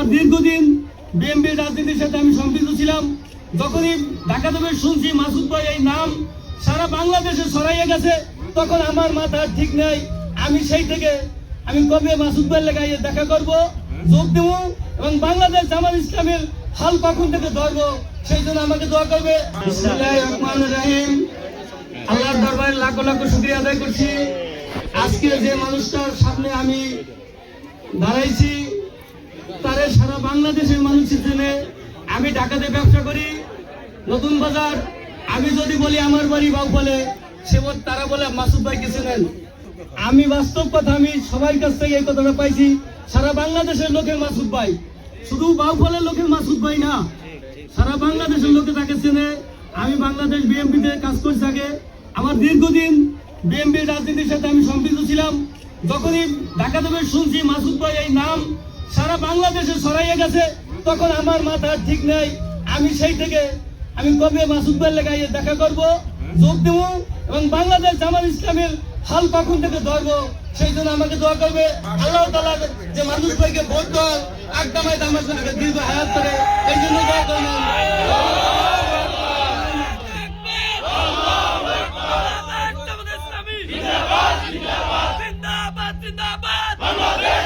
আমার দীর্ঘদিন বিএনপির রাজনীতির সাথে আমি সম্পৃক্ত ছিলাম। যখনই ঢাকা দেবের শুনছি মাসুদ ভাই এই নাম, সারা বাংলাদেশে ছড়াইয়ে গেছে, তখন আমার মাথার ঠিক নেই। আমি সেই থেকে আমি কবে মাসুদ ভাই লেগাইয়ে দেখা করব, যোগ দেব এবং বাংলাদেশ জামাত ইসলামের হাল কখন থেকে ধরবো, সেই জন্য আমাকে দোয়া করবে। রহিম। আল্লাহর দরবারে লাখ লাখ শুকরিয়া আদায় করছি। আজকে যে মানুষটার সামনে আমি দাঁড়াইছি বাংলাদেশের মানুষের জন্য আমি ঢাকাতে ব্যবসা করি, নতুন বাজার। আমি যদি বলি আমার বাড়ি বাউ বলে সে তারা বলে, মাসুদ ভাই, কিছু নেন। আমি বাস্তব কথা, আমি সবার কাছ থেকে এই কথাটা পাইছি, সারা বাংলাদেশের লোকের মাসুদ ভাই। শুধু বাউফলের লোকের মাসুদ ভাই না, সারা বাংলাদেশের লোকে তাকে চেনে। আমি বাংলাদেশ বিএনপিতে কাজ করছি আগে। আমার দীর্ঘদিন বিএনপির রাজনীতির সাথে আমি সম্পৃক্ত ছিলাম। যখনই ঢাকা দেবের শুনছি, মাসুদ ভাই, এই নাম সারা বাংলাদেশে ছড়াইয়া গেছে, তখন আমার মাথা ঠিক নেই। আমি সেই থেকে আমি কবে মাসুদ ভাই লেগাইয়ে দেখা করব, যোগ দেব এবং বাংলাদেশ জামাত ইসলামের হাল কখন থেকে ধরবো, সেই জন্য আমাকে দোয়া করবে। আল্লাহ তালা যে মানুষ ভাইকে ভোট দেওয়ার একদমাই আমার দীর্ঘ হায়াত করে। এই জন্য দোয়া করবেন জিন্দাবাদ জিন্দাবাদ বাংলাদেশ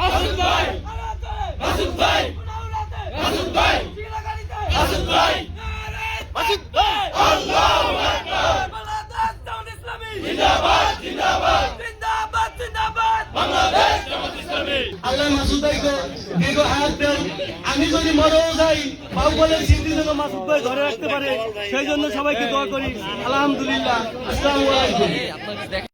মাসুদ ভাই মাসুদ ভাই মাসুদ ভাই মাসুদ ভাই মাসুদ ভাই আল্লাহু আকবার বাংলাদেশ জামাত ইসলামী জিন্দাবাদ জিন্দাবাদ জিন্দাবাদ জিন্দাবাদ বাংলাদেশ জামাত ইসলামী আল্লাহ মাসুদ ভাইকে দীর্ঘ হাত দেন, আমি যদি মরেও যাই, বাহুবলের স্মৃতি যেন মাসুদ ভাই ধরে রাখতে পারে, সেই জন্য সবাইকে দোয়া করি। আলহামদুলিল্লাহ। আসসালামু আলাইকুম।